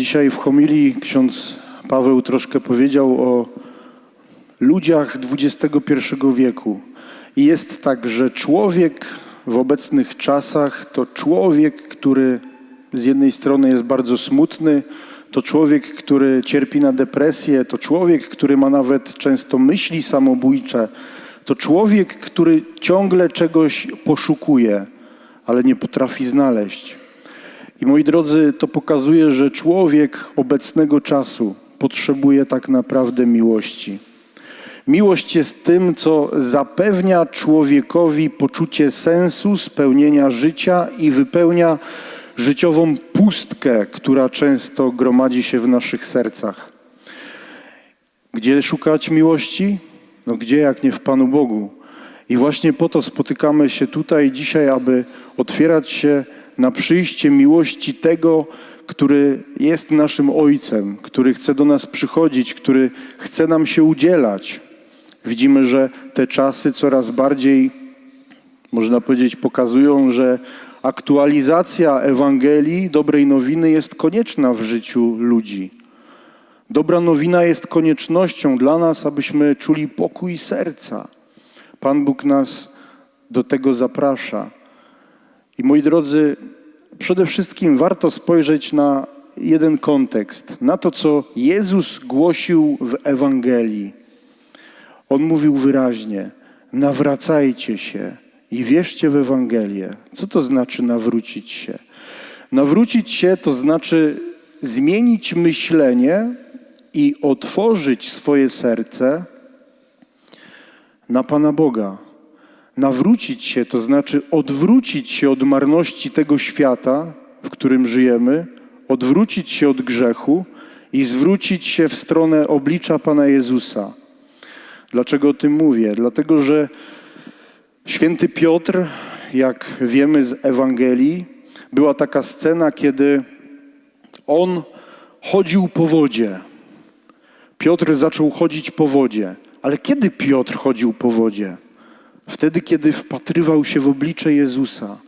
Dzisiaj w homilii ksiądz Paweł troszkę powiedział o ludziach XXI wieku. I jest tak, że człowiek w obecnych czasach to człowiek, który z jednej strony jest bardzo smutny, to człowiek, który cierpi na depresję, to człowiek, który ma nawet często myśli samobójcze, to człowiek, który ciągle czegoś poszukuje, ale nie potrafi znaleźć. I moi drodzy, to pokazuje, że człowiek obecnego czasu potrzebuje tak naprawdę miłości. Miłość jest tym, co zapewnia człowiekowi poczucie sensu, spełnienia życia i wypełnia życiową pustkę, która często gromadzi się w naszych sercach. Gdzie szukać miłości? No gdzie jak nie w Panu Bogu? I właśnie po to spotykamy się tutaj dzisiaj, aby otwierać się na przyjście miłości tego, który jest naszym Ojcem, który chce do nas przychodzić, który chce nam się udzielać. Widzimy, że te czasy coraz bardziej, można powiedzieć, pokazują, że aktualizacja Ewangelii, dobrej nowiny jest konieczna w życiu ludzi. Dobra nowina jest koniecznością dla nas, abyśmy czuli pokój serca. Pan Bóg nas do tego zaprasza. I moi drodzy, przede wszystkim warto spojrzeć na jeden kontekst, na to, co Jezus głosił w Ewangelii. On mówił wyraźnie: nawracajcie się i wierzcie w Ewangelię. Co to znaczy nawrócić się? Nawrócić się to znaczy zmienić myślenie i otworzyć swoje serce na Pana Boga. Nawrócić się to znaczy odwrócić się od marności tego świata, w którym żyjemy, odwrócić się od grzechu i zwrócić się w stronę oblicza Pana Jezusa. Dlaczego o tym mówię? Dlatego, że święty Piotr, jak wiemy z Ewangelii, była taka scena, kiedy on chodził po wodzie. Piotr zaczął chodzić po wodzie. Ale kiedy Piotr chodził po wodzie? Wtedy, kiedy wpatrywał się w oblicze Jezusa,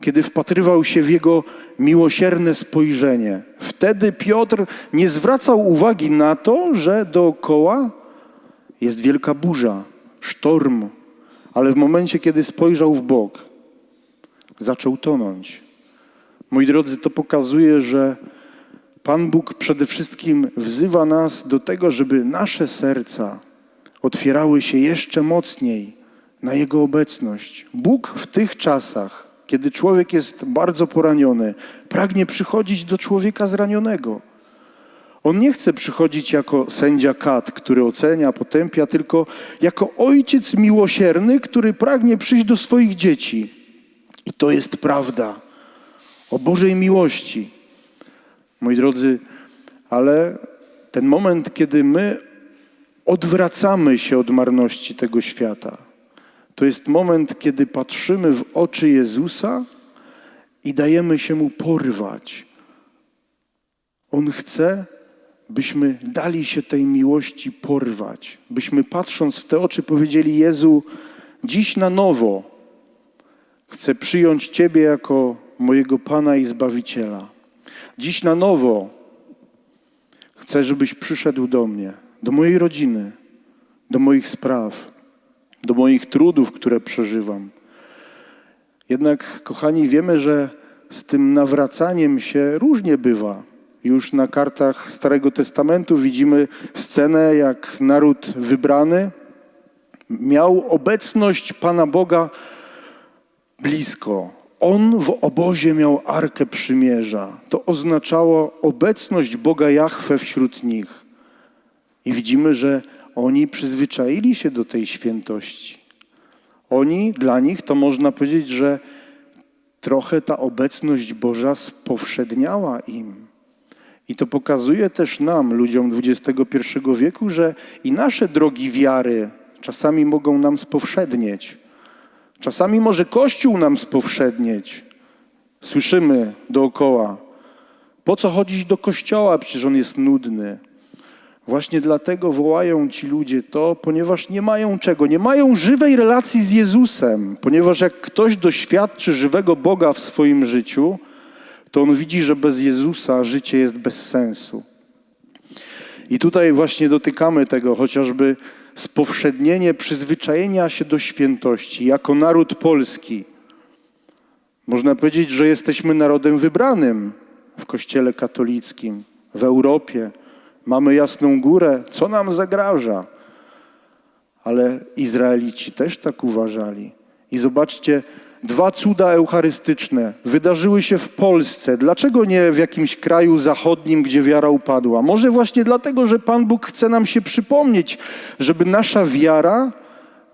kiedy wpatrywał się w Jego miłosierne spojrzenie. Wtedy Piotr nie zwracał uwagi na to, że dookoła jest wielka burza, sztorm, ale w momencie, kiedy spojrzał w bok, zaczął tonąć. Moi drodzy, to pokazuje, że Pan Bóg przede wszystkim wzywa nas do tego, żeby nasze serca otwierały się jeszcze mocniej na Jego obecność. Bóg w tych czasach, kiedy człowiek jest bardzo poraniony, pragnie przychodzić do człowieka zranionego. On nie chce przychodzić jako sędzia kat, który ocenia, potępia, tylko jako ojciec miłosierny, który pragnie przyjść do swoich dzieci. I to jest prawda o Bożej miłości. Moi drodzy, ale ten moment, kiedy my odwracamy się od marności tego świata, to jest moment, kiedy patrzymy w oczy Jezusa i dajemy się Mu porwać. On chce, byśmy dali się tej miłości porwać, byśmy patrząc w te oczy powiedzieli: Jezu, dziś na nowo chcę przyjąć Ciebie jako mojego Pana i Zbawiciela. Dziś na nowo chcę, żebyś przyszedł do mnie, do mojej rodziny, do moich spraw, do moich trudów, które przeżywam. Jednak, kochani, wiemy, że z tym nawracaniem się różnie bywa. Już na kartach Starego Testamentu widzimy scenę, jak naród wybrany miał obecność Pana Boga blisko. On w obozie miał arkę przymierza. To oznaczało obecność Boga Jahwe wśród nich. I widzimy, że oni przyzwyczaili się do tej świętości. Oni, dla nich to można powiedzieć, że trochę ta obecność Boża spowszedniała im. I to pokazuje też nam, ludziom XXI wieku, że i nasze drogi wiary czasami mogą nam spowszednieć. Czasami może Kościół nam spowszednieć. Słyszymy dookoła, po co chodzić do kościoła, przecież on jest nudny. Właśnie dlatego wołają ci ludzie to, ponieważ nie mają czego, nie mają żywej relacji z Jezusem, ponieważ jak ktoś doświadczy żywego Boga w swoim życiu, to on widzi, że bez Jezusa życie jest bez sensu. I tutaj właśnie dotykamy tego, chociażby spowszednienie przyzwyczajenia się do świętości jako naród polski. Można powiedzieć, że jesteśmy narodem wybranym w Kościele katolickim, w Europie. Mamy jasną górę, co nam zagraża? Ale Izraelici też tak uważali. I zobaczcie, dwa cuda eucharystyczne wydarzyły się w Polsce. Dlaczego nie w jakimś kraju zachodnim, gdzie wiara upadła? Może właśnie dlatego, że Pan Bóg chce nam się przypomnieć, żeby nasza wiara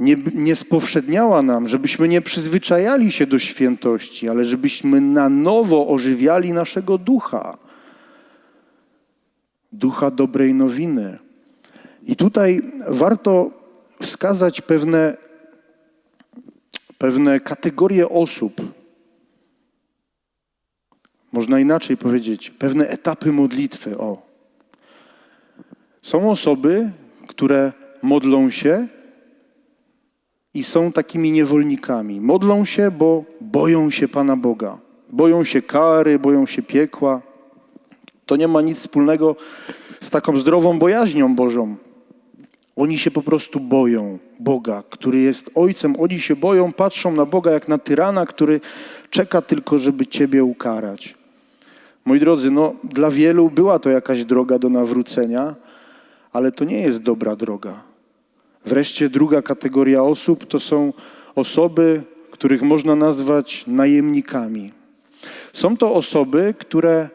nie, nie spowszedniała nam, żebyśmy nie przyzwyczajali się do świętości, ale żebyśmy na nowo ożywiali naszego ducha. Ducha dobrej nowiny. I tutaj warto wskazać pewne, pewne kategorie osób. Można inaczej powiedzieć, pewne etapy modlitwy. O. Są osoby, które modlą się i są takimi niewolnikami. Modlą się, bo boją się Pana Boga. Boją się kary, boją się piekła. To nie ma nic wspólnego z taką zdrową bojaźnią Bożą. Oni się po prostu boją Boga, który jest Ojcem. Oni się boją, patrzą na Boga jak na tyrana, który czeka tylko, żeby Ciebie ukarać. Moi drodzy, no, dla wielu była to jakaś droga do nawrócenia, ale to nie jest dobra droga. Wreszcie druga kategoria osób to są osoby, których można nazwać najemnikami. Są to osoby, które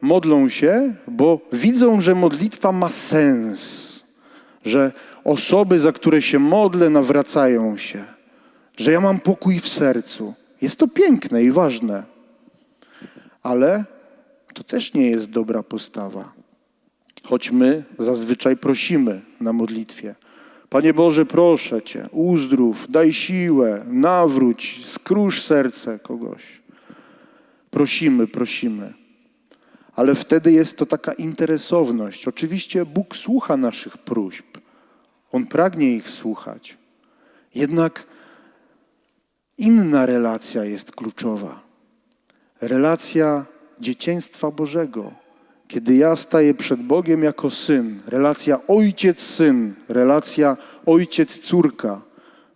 modlą się, bo widzą, że modlitwa ma sens, że osoby, za które się modlę, nawracają się, że ja mam pokój w sercu. Jest to piękne i ważne, ale to też nie jest dobra postawa. Choć my zazwyczaj prosimy na modlitwie. Panie Boże, proszę Cię, uzdrów, daj siłę, nawróć, skrusz serce kogoś. Prosimy, prosimy. Ale wtedy jest to taka interesowność. Oczywiście Bóg słucha naszych próśb. On pragnie ich słuchać. Jednak inna relacja jest kluczowa. Relacja dzieciństwa Bożego. Kiedy ja staję przed Bogiem jako syn, relacja ojciec-syn, relacja ojciec-córka.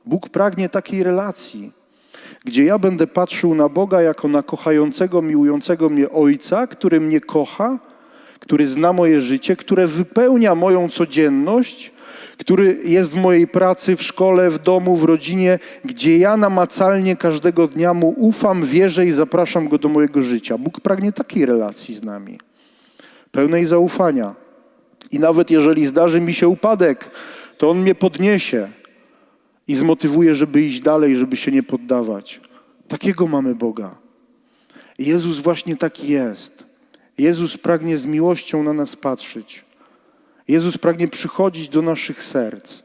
Bóg pragnie takiej relacji, gdzie ja będę patrzył na Boga jako na kochającego, miłującego mnie Ojca, który mnie kocha, który zna moje życie, które wypełnia moją codzienność, który jest w mojej pracy, w szkole, w domu, w rodzinie, gdzie ja namacalnie każdego dnia mu ufam, wierzę i zapraszam go do mojego życia. Bóg pragnie takiej relacji z nami, pełnej zaufania. I nawet jeżeli zdarzy mi się upadek, to on mnie podniesie i zmotywuje, żeby iść dalej, żeby się nie poddawać. Takiego mamy Boga. Jezus właśnie taki jest. Jezus pragnie z miłością na nas patrzeć. Jezus pragnie przychodzić do naszych serc.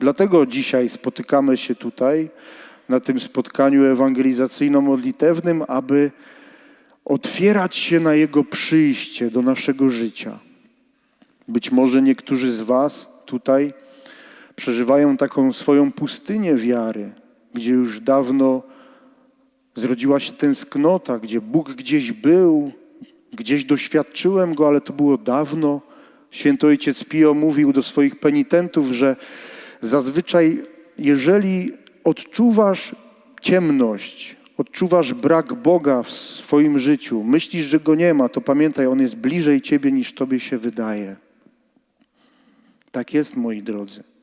Dlatego dzisiaj spotykamy się tutaj na tym spotkaniu ewangelizacyjno-modlitewnym, aby otwierać się na Jego przyjście do naszego życia. Być może niektórzy z Was tutaj przeżywają taką swoją pustynię wiary, gdzie już dawno zrodziła się tęsknota, gdzie Bóg gdzieś był, gdzieś doświadczyłem Go, ale to było dawno. Święty Ojciec Pio mówił do swoich penitentów, że zazwyczaj, jeżeli odczuwasz ciemność, odczuwasz brak Boga w swoim życiu, myślisz, że Go nie ma, to pamiętaj, On jest bliżej Ciebie niż Tobie się wydaje. Tak jest, moi drodzy.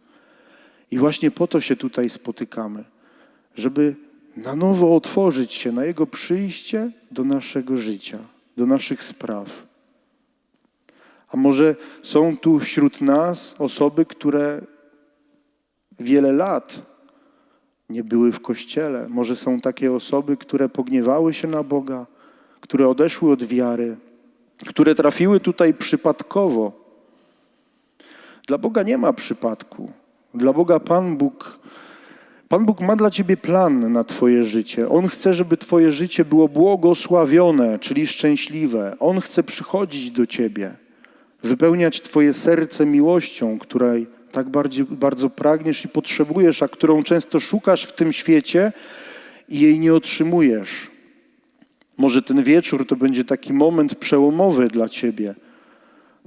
I właśnie po to się tutaj spotykamy, żeby na nowo otworzyć się na Jego przyjście do naszego życia, do naszych spraw. A może są tu wśród nas osoby, które wiele lat nie były w kościele. Może są takie osoby, które pogniewały się na Boga, które odeszły od wiary, które trafiły tutaj przypadkowo. Dla Boga nie ma przypadku. Dla Boga Pan Bóg, Pan Bóg ma dla ciebie plan na twoje życie. On chce, żeby twoje życie było błogosławione, czyli szczęśliwe. On chce przychodzić do ciebie wypełniać Twoje serce miłością, której tak bardzo, bardzo pragniesz i potrzebujesz, a którą często szukasz w tym świecie i jej nie otrzymujesz. Może ten wieczór to będzie taki moment przełomowy dla ciebie.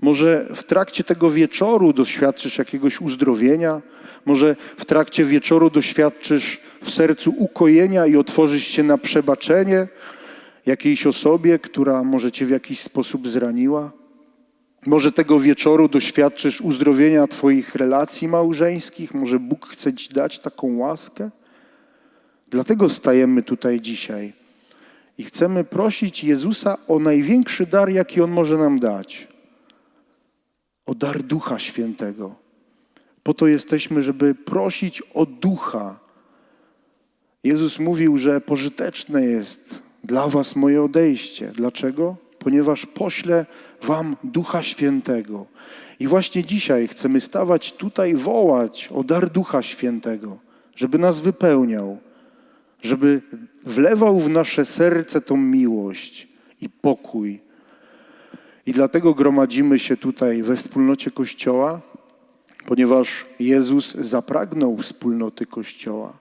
Może w trakcie tego wieczoru doświadczysz jakiegoś uzdrowienia, może w trakcie wieczoru doświadczysz w sercu ukojenia i otworzysz się na przebaczenie jakiejś osobie, która może cię w jakiś sposób zraniła. Może tego wieczoru doświadczysz uzdrowienia Twoich relacji małżeńskich, może Bóg chce Ci dać taką łaskę. Dlatego stajemy tutaj dzisiaj i chcemy prosić Jezusa o największy dar, jaki On może nam dać o dar Ducha Świętego. Po to jesteśmy, żeby prosić o Ducha. Jezus mówił, że pożyteczne jest dla Was moje odejście. Dlaczego? Ponieważ poślę Wam Ducha Świętego. I właśnie dzisiaj chcemy stawać tutaj, wołać o dar Ducha Świętego, żeby nas wypełniał, żeby wlewał w nasze serce tą miłość i pokój. I dlatego gromadzimy się tutaj we wspólnocie Kościoła, ponieważ Jezus zapragnął wspólnoty Kościoła.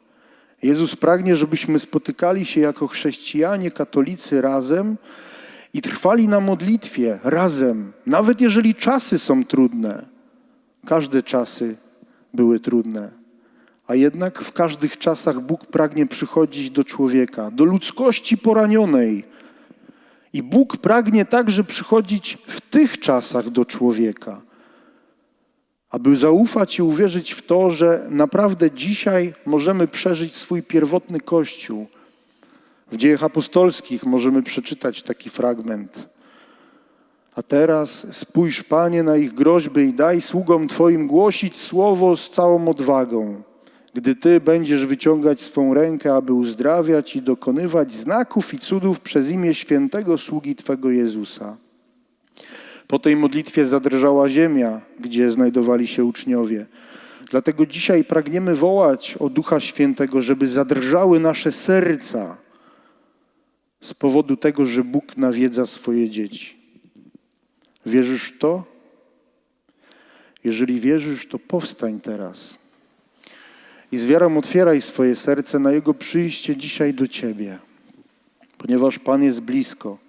Jezus pragnie, żebyśmy spotykali się jako chrześcijanie, katolicy razem i trwali na modlitwie razem, nawet jeżeli czasy są trudne. Każde czasy były trudne. A jednak w każdych czasach Bóg pragnie przychodzić do człowieka, do ludzkości poranionej. I Bóg pragnie także przychodzić w tych czasach do człowieka, aby zaufać i uwierzyć w to, że naprawdę dzisiaj możemy przeżyć swój pierwotny Kościół. W dziejach apostolskich możemy przeczytać taki fragment. A teraz spójrz, Panie, na ich groźby i daj sługom Twoim głosić słowo z całą odwagą, gdy Ty będziesz wyciągać swą rękę, aby uzdrawiać i dokonywać znaków i cudów przez imię świętego sługi Twego Jezusa. Po tej modlitwie zadrżała ziemia, gdzie znajdowali się uczniowie. Dlatego dzisiaj pragniemy wołać o Ducha Świętego, żeby zadrżały nasze serca z powodu tego, że Bóg nawiedza swoje dzieci. Wierzysz w to? Jeżeli wierzysz, to powstań teraz. I z wiarą otwieraj swoje serce na Jego przyjście dzisiaj do Ciebie, ponieważ Pan jest blisko.